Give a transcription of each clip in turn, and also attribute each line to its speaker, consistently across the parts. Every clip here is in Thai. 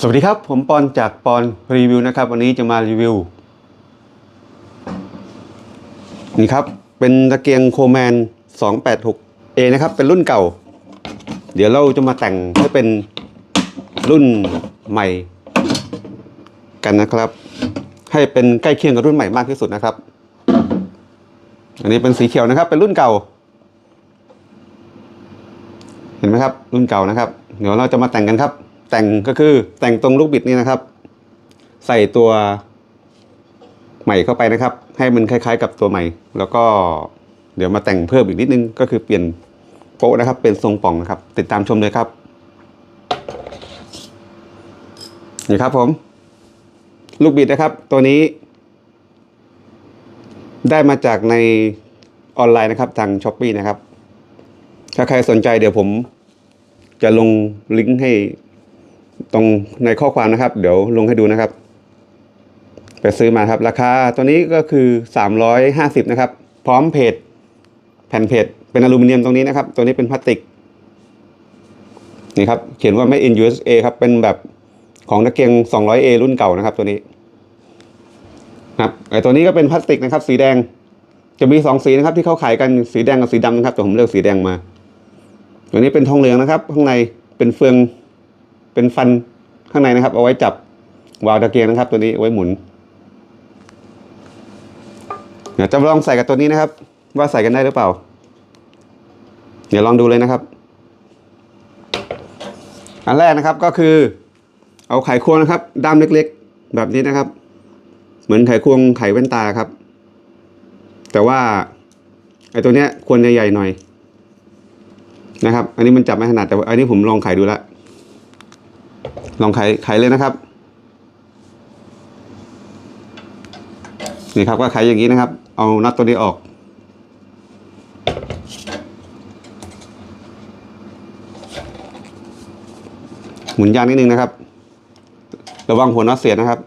Speaker 1: สวัสดีครับ ผมปอนจากปอนรีวิวนะครับ วันนี้จะมารีวิว นี่ครับ เป็นตะเกียงโคแมน 286A นะครับ เป็นรุ่นเก่า เดี๋ยวเราจะมาแต่งให้เป็นรุ่นใหม่กันนะครับ ให้เป็นใกล้เคียงกับรุ่นใหม่มากที่สุดนะครับ อันนี้เป็นสีเขียวนะครับ เป็นรุ่นเก่า เห็นไหมครับ รุ่นเก่านะครับ เดี๋ยวเราจะมาแต่งกันครับ แต่งก็คือแต่งตรงลูกบิดนี้นะครับ ใส่ตัวใหม่เข้าไปนะครับ ให้มันคล้าย ๆ กับตัวใหม่ แล้วก็เดี๋ยวมาแต่งเพิ่มอีกนิดนึง ก็คือเปลี่ยนโป๊ะนะครับ เป็นทรงป่องนะครับ ติดตามชมเลยครับนี่ครับผม ลูกบิดนะครับ ตัวนี้ ได้มาจากในออนไลน์นะครับทางช้อปปีนะครับ ถ้าใครสนใจเดี๋ยวผมจะลงลิงก์ให้ ตรงในข้อความนะครับ เดี๋ยวลงให้ดูนะครับ ไปซื้อมาครับ ราคาตัวนี้ก็คือ 350 นะครับ พร้อมเพจแผ่นเพจเป็นอลูมิเนียมตรงนี้นะครับ ตัวนี้เป็นพลาสติกนี่ครับเขียนว่า made in USA ครับ เป็นแบบของตะเกียง 200A รุ่นเก่านะครับ ตัวนี้ครับไอตัวนี้ก็เป็นพลาสติกนะครับ สีแดงจะมีสองสีนะครับที่เขาขายกันสีแดงกับสีดำนะครับแต่ผมเลือกสีแดงมา ตัวนี้เป็นทองเหลืองนะครับ ข้างในเป็นเฟือง เป็นฟันข้างในนะครับ เอาไว้จับวาล์วตะเกียงนะครับ ตัวนี้เอาไว้หมุนเดี๋ยวจะลองใส่กับตัวนี้นะครับ ว่าใส่กันได้หรือเปล่า เดี๋ยวลองดูเลยนะครับ อันแรกนะครับก็คือ เอาไขควงนะครับด้ามเล็กๆ แบบนี้นะครับ เหมือนไขควงไขแว่นตาครับ แต่ว่าไอ้ตัวเนี้ยควรใหญ่ๆหน่อยนะครับ อันนี้มันจับไม่ถนัดแต่อันนี้ผมลองไขดูแล้ว ลองไขไขเลยนะครับ นี่ครับก็ไขอย่างนี้นะครับ เอาน็อตตัวนี้ออก หมุนยางนิดนึงนะครับ ระวังหัวน็อตเสียนะครับ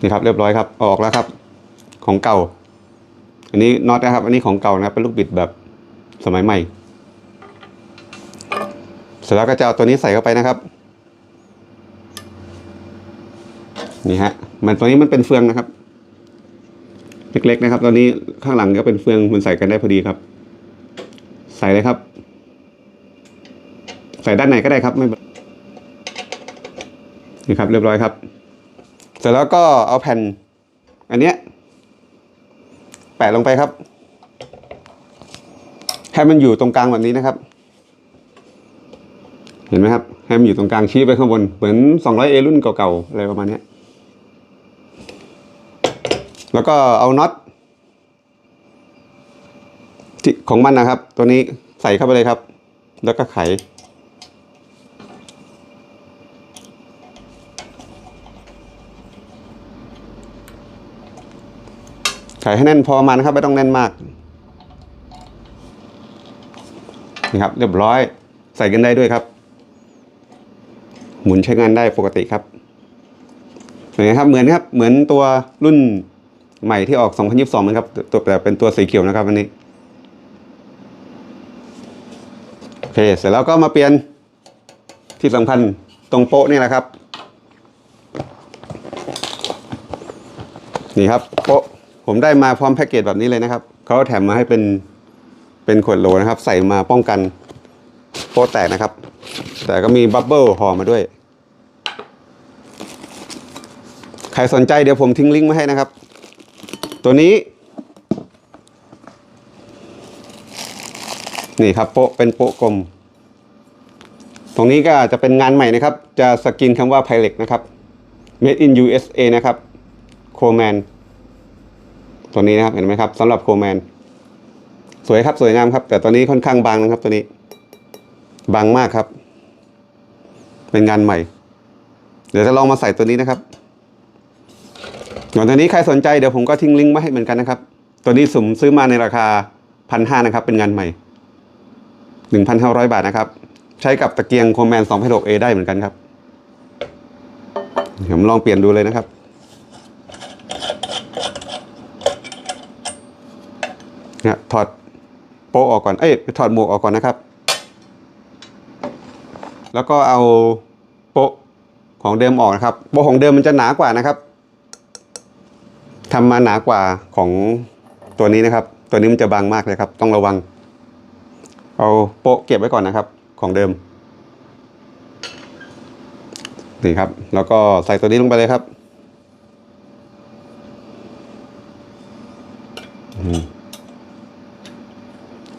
Speaker 1: นี่ครับเรียบร้อยครับอออกแล้วครับ ของเก่า อันนี้น็อตนะครับ อันนี้ของเก่านะครับเป็นลูกบิดแบบสมัยใหม่ เสร็จแล้วก็จะเอาตัวนี้ใส่เข้าไปนะครับ นี่ฮะ มันตัวนี้มันเป็นเฟืองนะครับ เล็กๆนะครับ ตอนนี้ข้างหลังก็เป็นเฟืองมันใส่กันได้พอดีครับ ใส่เลยครับ ใส่ด้านไหนก็ได้ครับไม่นี่ครับ เรียบร้อยครับ เสร็จแล้วก็เอาแผ่น อันเนี้ยแปะลงไปครับให้มันอยู่ตรงกลางแบบนี้นะครับ ห็นไหมครับให้มันอยู่ตรงกลางชี้ไปข้างบน เหมือน 200A รุ่นเก่าๆ อะไรประมาณนี้ แล้วก็เอาน็อตที่ของมันนะครับ ตัวนี้ใส่เข้าไปเลยครับ แล้วก็ไข ไขให้แน่นพอมานะครับไม่ต้องแน่นมาก นี่ครับ เรียบร้อยใส่กันได้ด้วยครับ หมุนใช้งานได้ปกติครับเหมือนครับเหมือนครับเหมือนตัวรุ่นใหม่ที่ออก 2022นะครับตัวแต่เป็นตัวสีเขียวนะครับอันนี้โอเคเสร็จแล้วก็มาเปลี่ยนที่สำคัญตรงโป๊ะนี่แหละครับนี่ครับโป๊ะผมได้มาพร้อมแพ็กเกจแบบนี้เลยนะครับเขาแถมมาให้เป็นเป็นขวดโหลนะครับ ใส่มาป้องกันโป๊ะแตกนะครับ แต่ก็มีบับเบิลห่อมาด้วย ใครสนใจเดี๋ยวผมทิ้งลิงก์มาให้นะครับ ตัวนี้ นี่ครับโปะเป็นโปะกลม ตรงนี้ก็จะเป็นงานใหม่นะครับ จะสกรีนคำว่าไพเล็กนะครับ made in USA นะครับโคแมนตัวนี้นะครับเห็นไหมครับสำหรับโคแมนสวยครับสวยงามครับ แต่ตัวนี้ค่อนข้างบางนะครับตัวนี้ บางมากครับ เป็นงานใหม่ เดี๋ยวจะลองมาใส่ตัวนี้นะครับส่วนตัวนี้ใครสนใจเดี๋ยวผมก็ทิ้งลิงก์มาให้เหมือนกันนะครับ ตัวนี้สุ่มซื้อมาในราคาพันห้านะครับ เป็นงานใหม่หนึ่งพันห้าร้อยบาทนะครับ ใช้กับตะเกียงโคแมน2 6 A ได้เหมือนกันครับเดี๋ยวผมลองเปลี่ยนดูเลยนะครับเนี่ยถอดโป๊ออกก่อน เอ้ยถอดหมวกออกก่อนนะครับ แล้วก็เอาโปะของเดิมออกนะครับโปะของเดิมมันจะหนากว่านะครับทำมาหนากว่าของตัวนี้นะครับ ตัวนี้มันจะบางมากเลยครับ ต้องระวัง เอาโปะเก็บไว้ก่อนนะครับ ของเดิมนี่ครับ แล้วก็ใส่ตัวนี้ลงไปเลยครับ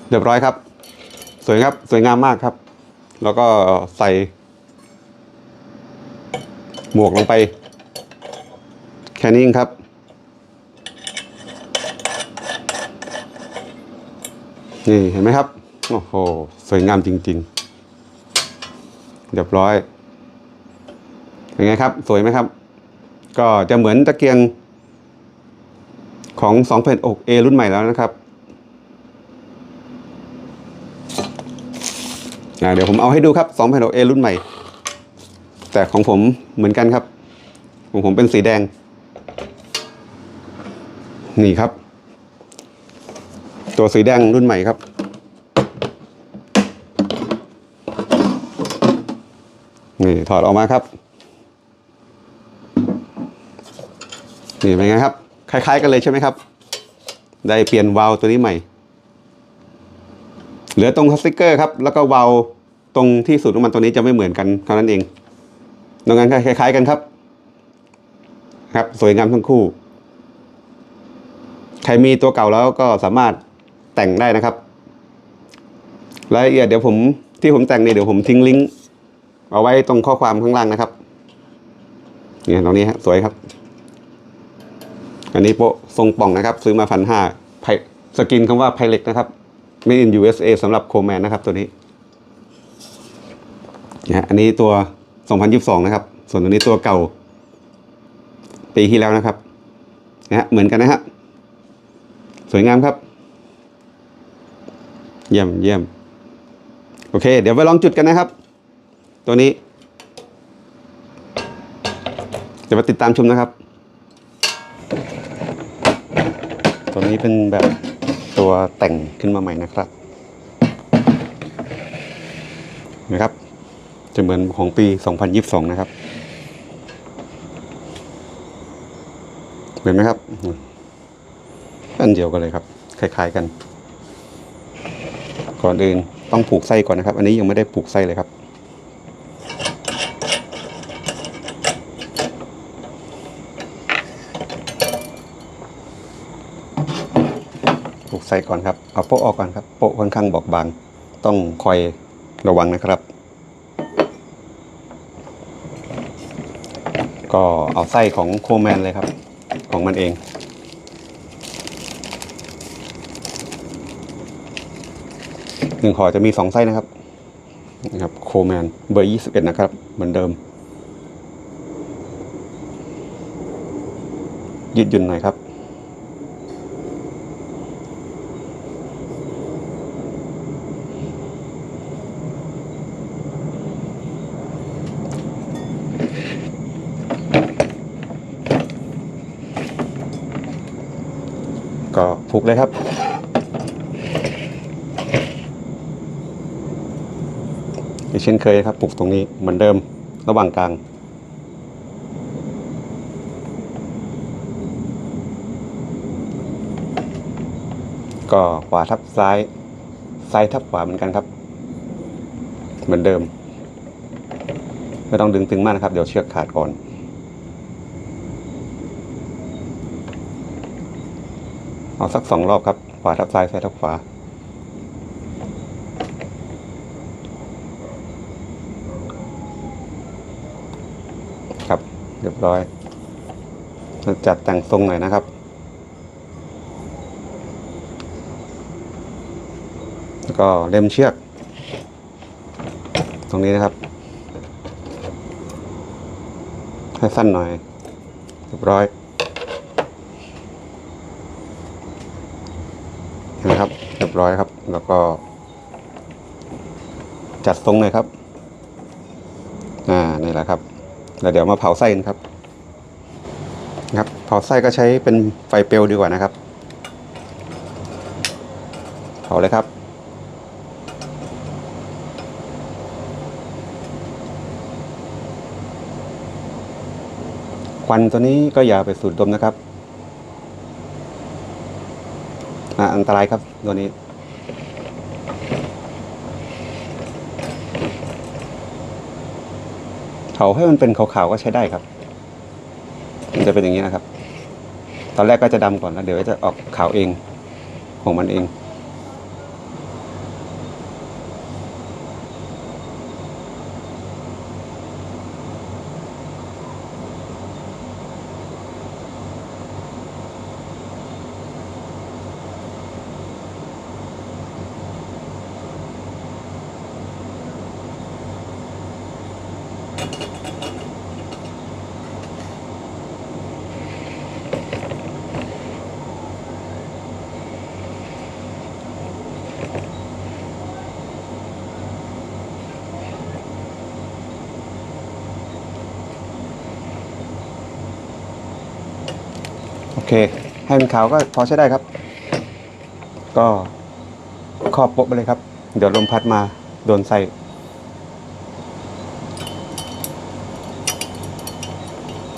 Speaker 1: เรียบร้อยครับ สวยครับ สวยงามมากครับ แล้วก็ใส่ หมวกลงไป แค่นี้เองครับ นี่เห็นไหมครับ โอ้โห สวยงามจริง ๆ เรียบร้อยเป็นไงครับ สวยไหมครับ ก็จะเหมือนตะเกียงของ2แผ่นอก A รุ่นใหม่แล้วนะครับ อ่าเดี๋ยวผมเอาให้ดูครับ2แผ่นอก A รุ่นใหม่ แต่ของผมเหมือนกันครับ ของผมเป็นสีแดง นี่ครับ ตัวสีแดงรุ่นใหม่ครับ นี่ถอดออกมาครับ นี่เป็นไงครับ คล้ายๆกันเลยใช่ไหมครับ ได้เปลี่ยนวาล์วตัวนี้ใหม่เหลือตรงสติกเกอร์ครับ แล้วก็วาล์ว ตรงที่สูตรของมันตัวนี้จะไม่เหมือนกันเท่านั้นเองดังนั้นคล้าย ๆ กันครับ ครับ สวยงามทั้งคู่ ใครมีตัวเก่าแล้วก็สามารถแต่งได้นะครับรายละเอียดเดี๋ยวผมที่ผมแต่งเนี่ยเดี๋ยวผมทิ้งลิงก์เอาไว้ตรงข้อความข้างล่างนะครับเนี่ยตรงนี้ฮะสวยครับ อันนี้โปะทรงป่องนะครับ ซื้อมาพันห้าสกินคำว่าไพเล็กนะครับ made in USA สำหรับโคแมนนะครับตัวนี้ นะอันนี้ตัว 2022 นะครับ ส่วนตัวนี้ตัวเก่า ปีที่แล้วนะครับนะฮะเหมือนกันนะฮะสวยงามครับ เยี่ยมเยี่ยมโอเค เดี๋ยวไปลองจุดกันนะครับ ตัวนี้ เดี๋ยวมาติดตามชมนะครับ ตัวนี้เป็นแบบตัวแต่งขึ้นมาใหม่นะครับนะครับ จะเหมือนของปี 2022 นะครับ เห็นไหมครับ อันเดียวกันเลยครับ คล้าย ๆกัน ก่อนอื่นต้องผูกไส้ก่อนนะครับ อันนี้ยังไม่ได้ผูกไส้เลยครับผูกไส้ก่อนครับ เอาโปะออกก่อนครับ โปะค่อนข้างบอกบาง ต้องคอยระวังนะครับ ก็เอาไส้ของโคแมนเลยครับ ของมันเองหนึ่งห่อจะมีสองไส้นะครับนะครับโคแมนเบอร์ยี่สิบเอ็ดนะครับ เหมือนเดิม ยืดหยุ่นหน่อยครับ ก็ผูกเลยครับอย่างเช่นเคยครับปลูกตรงนี้เหมือนเดิมระหว่างกลางก็ขวาทับซ้าย ซ้ายทับขวาเหมือนกันครับ เหมือนเดิม ไม่ต้องดึงตึงมากนะครับ เดี๋ยวเชือกขาดก่อน เอาสักสองรอบครับ ขวาทับซ้ายซ้ายทับขวา ครับ เรียบร้อยจะจัดแต่งทรงหน่อยนะครับ แล้วก็เล็มเชือก ตรงนี้นะครับ ให้สั้นหน่อย เรียบร้อย ร้อยครับ แล้วก็ จัดทรงเลยครับ อ่านี่แหละครับ แล้วเดี๋ยวมาเผาไส้กันครับครับเผาไส้ก็ใช้เป็นไฟเปลวดีกว่านะครับ เผาเลยครับควันตัวนี้ก็อย่าไปสูดดมนะครับ อันตรายครับตัวนี้ เขาให้มันเป็นขาวๆก็ใช้ได้ครับ มันจะเป็นอย่างนี้นะครับ ตอนแรกก็จะดำก่อนแล้วเดี๋ยวจะออกขาวเองของมันเอง โอเค ให้มันขาวก็พอใช้ได้ครับ ก็ครอบโป๊ะไปเลยครับ เดี๋ยวลมพัดมาโดนใส่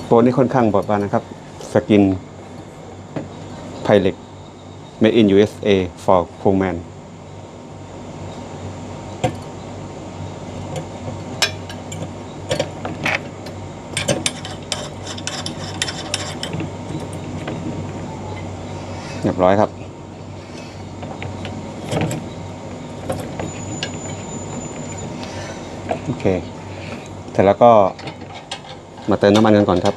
Speaker 1: โป๊ะนี่ค่อนข้างบอบบางนะครับ สกินไพเล็ก made in USA for crewman เรียบร้อยครับ โอเค เสร็จแล้วก็ มาเติมน้ำมันกันก่อนครับ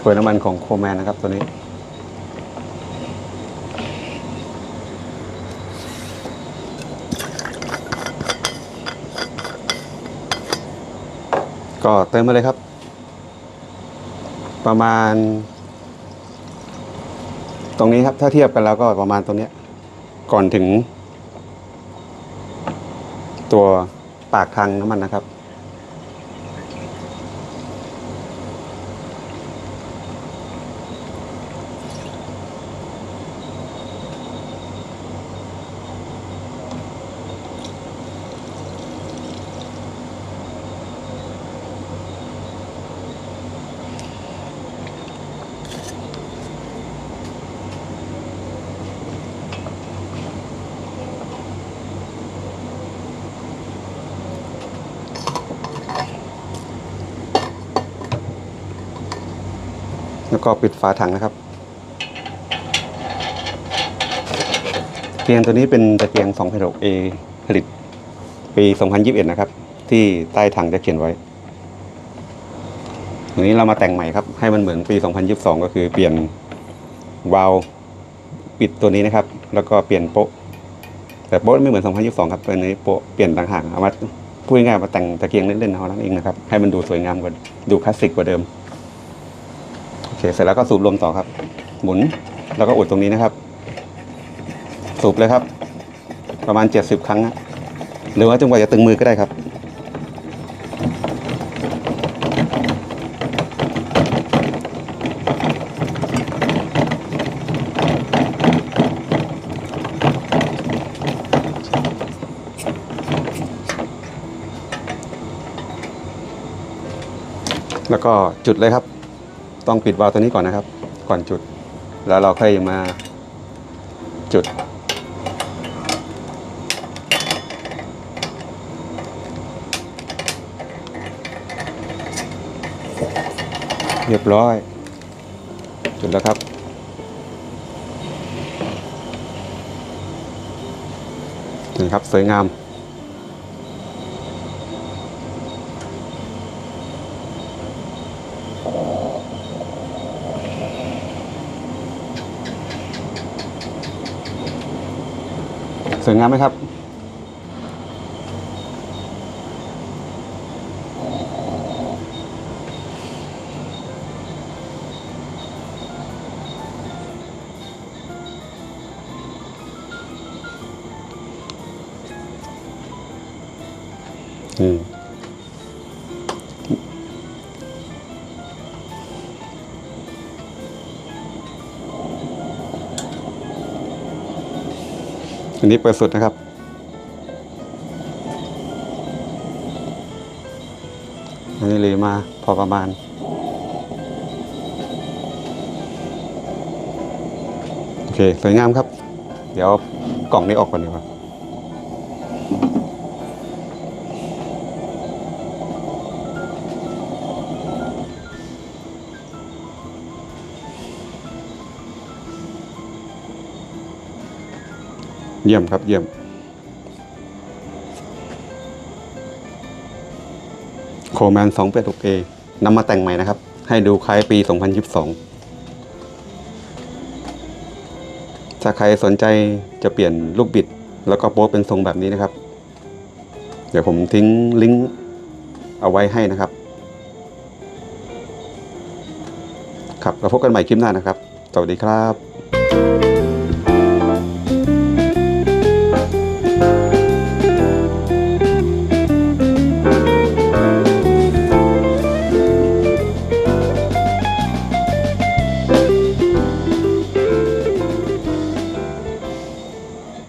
Speaker 1: ขวดน้ำมันของโคแมนนะครับตัวนี้ก็เติมมาเลยครับ ประมาณ ตรงนี้ครับ ถ้าเทียบกันแล้วก็ประมาณตรงนี้ ก่อนถึง ตัวปากทางน้ำมันนะครับ ก็ปิดฝาถังนะครับ เตียงตัวนี้เป็นตะเกียง2 6 a ผลิตปี 2021 นะครับ ที่ใต้ถังจะเขียนไว้ทีนี้เรามาแต่งใหม่ครับ ให้มันเหมือนปี 2022 ก็คือเปลี่ยนวาล์วปิดตัวนี้นะครับ แล้วก็เปลี่ยนโป๊ะ แต่โป๊ะไม่เหมือน 2022 ครับเป็นนี้โป๊ะเปลี่ยนต่างหากเอามาพูดง่ายมาแต่งตะเกียงเล่นๆเอานั้นเองนะครับ ให้มันดูสวยงามกว่าดูคลาสสิกกว่าเดิม เคเสร็จแล้วก็สูบลมต่อครับ หมุนแล้วก็อุดตรงนี้นะครับ สูบเลยครับ ประมาณ 70 ครั้งนะหรือว่าจนกว่าจะตึงมือก็ได้ครับ แล้วก็จุดเลยครับ ต้องปิดวาล์วตัวนี้ก่อนนะครับ ก่อนจุด แล้วเราค่อยมาจุด เรียบร้อย จุดแล้วครับนี่ครับสวยงาม สวยงามไหมครับ อืม อันนี้เปิดสุดนะครับ อันนี้เลยมาพอประมาณ โอเค สวยงามครับ เดี๋ยวกล่องนี้ออกก่อนดีกว่า เยี่ยมครับเยี่ยม โคแมน 2 8 6 a นำมาแต่งใหม่นะครับ ให้ดูคล้ายปี 2022 ถ้าใครสนใจจะเปลี่ยนลูกบิด แล้วก็โป๊เป็นทรงแบบนี้นะครับ เดี๋ยวผมทิ้งลิงก์เอาไว้ให้นะครับ ครับเราพบกันใหม่คลิปหน้านะครับ สวัสดีครับ